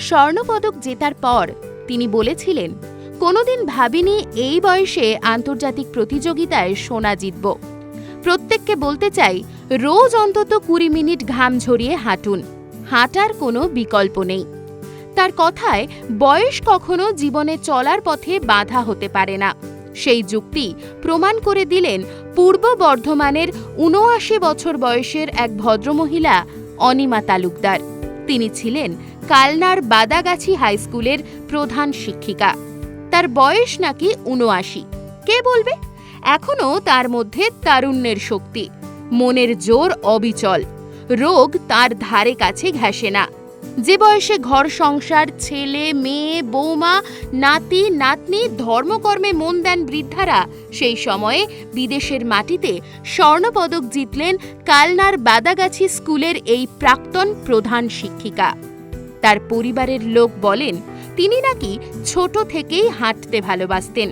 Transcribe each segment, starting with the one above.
স্বর্ণপদক জেতার পর তিনি বলেছিলেন, কোনোদিন ভাবিনি এই বয়সে আন্তর্জাতিক প্রতিযোগিতায় সোনা জিতব। প্রত্যেককে বলতে চাই, রোজ অন্তত কুড়ি মিনিট ঘাম ঝরিয়ে হাঁটুন। হাঁটার কোনো বিকল্প নেই। তার কথায়, বয়স কখনো জীবনে চলার পথে বাধা হতে পারে না। সেই যুক্তি প্রমাণ করে দিলেন পূর্ব বর্ধমানের উনআশি বছর বয়সের এক ভদ্রমহিলা অনিমা তালুকদার। তিনি ছিলেন কালনার বাদাগাছি হাই স্কুলের প্রধান শিক্ষিকা। তার বয়স নাকি উনআশি কে বলবে? এখনও তার মধ্যে তারুণ্যের শক্তি। মনের জোর অবিচল। রোগ তার ধারে কাছে ঘেঁষে না। যে বয়সে ঘর সংসার, ছেলে, মেয়ে, বৌমা, নাতি, নাতনি, ধর্মকর্মে মন দেন বৃদ্ধারা, সেই সময়ে বিদেশের মাটিতে স্বর্ণপদক জিতলেন কালনার বাদাগাছি স্কুলের এই প্রাক্তন প্রধান শিক্ষিকা। তার পরিবারের লোক বলেন, তিনি নাকি ছোট থেকেই হাঁটতে ভালোবাসতেন।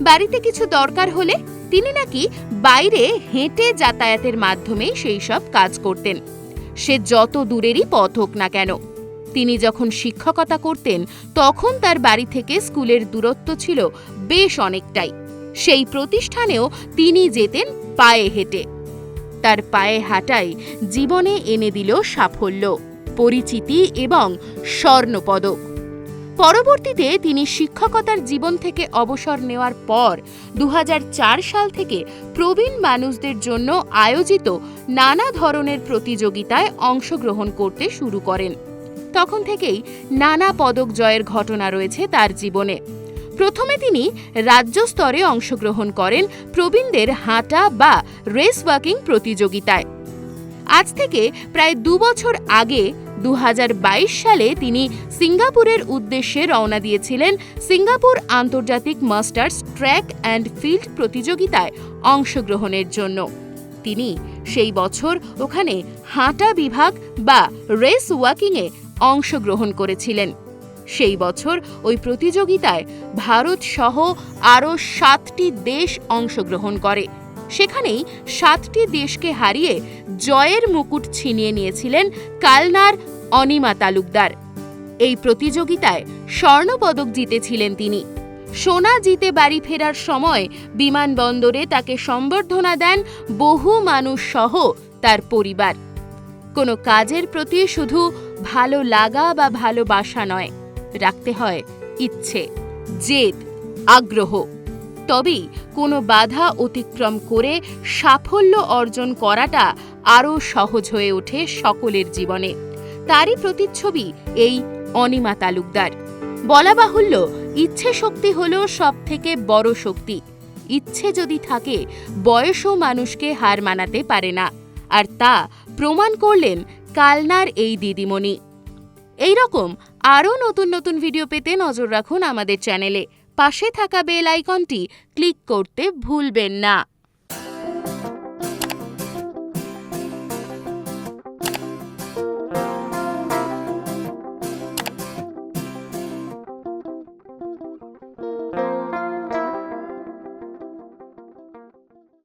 বাড়িতে কিছু দরকার হলে তিনি নাকি বাইরে হেঁটে যাতায়াতের মাধ্যমেই সেই সব কাজ করতেন। সে যত দূরেরই পথ হোক না কেন। তিনি যখন শিক্ষকতা করতেন, তখন তার বাড়ি থেকে স্কুলের দূরত্ব ছিল বেশ অনেকটাই। সেই প্রতিষ্ঠানেও তিনি যেতেন পায়ে হেঁটে। তার পায়ে হাঁটাই জীবনে এনে দিল সাফল্য। পরিচিতি এবং স্বর্ণপদক। পরবর্তীতে তিনি শিক্ষকতার জীবন থেকে অবসর নেওয়ার পর দু হাজার চার সাল থেকে প্রবীণ মানুষদের জন্য আয়োজিত নানা ধরনের প্রতিযোগিতায় অংশগ্রহণ করতে শুরু করেন। তখন থেকেই নানা পদক জয়ের ঘটনা রয়েছে তার জীবনে। প্রথমে তিনি রাজ্য স্তরে অংশগ্রহণ করেন প্রবীণদের হাঁটা বা রেস ওয়াকিং প্রতিযোগিতায়। আজ থেকে প্রায় দু বছর আগে দু হাজার বাইশ সালে তিনি সিঙ্গাপুরের উদ্দেশ্যে রওনা দিয়েছিলেন সিঙ্গাপুর আন্তর্জাতিক মাস্টার্স ট্র্যাক অ্যান্ড ফিল্ড প্রতিযোগিতায় অংশগ্রহণের জন্য। তিনি সেই বছর ওখানে হাঁটা বিভাগ বা রেস ওয়াকিংয়ে অংশগ্রহণ করেছিলেন। সেই বছর ওই প্রতিযোগিতায় ভারত সহ আরও সাতটি দেশ অংশগ্রহণ করে। সেখানেই সাতটি দেশকে হারিয়ে জয়ের মুকুট ছিনিয়ে নিয়েছিলেন কালনার অনিমা তালুকদার। এই প্রতিযোগিতায় স্বর্ণপদক জিতেছিলেন তিনি। সোনা জিতে বাড়ি ফেরার সময় বিমানবন্দরে তাকে সম্বর্ধনা দেন বহু মানুষ সহ তার পরিবার। কোনো কাজের প্রতি শুধু ভালো লাগা বা ভালোবাসা নয়, রাখতে হয় ইচ্ছে, জেদ, আগ্রহ। তবেই কোনো বাধা অতিক্রম করে সাফল্য অর্জন করাটা আরও সহজ হয়ে ওঠে সকলের জীবনে। তারই প্রতিচ্ছবি এই অনিমা তালুকদার। বলা বাহুল্য, ইচ্ছে শক্তি হল সব থেকে বড় শক্তি। ইচ্ছে যদি থাকে, বয়সও মানুষকে হার মানাতে পারে না। আর তা প্রমাণ করলেন কালনার এই দিদিমণি। এই রকম আরও নতুন নতুন ভিডিও পেতে নজর রাখুন আমাদের চ্যানেলে। পাশে থাকা বেল আইকনটি ক্লিক করতে ভুলবেন না।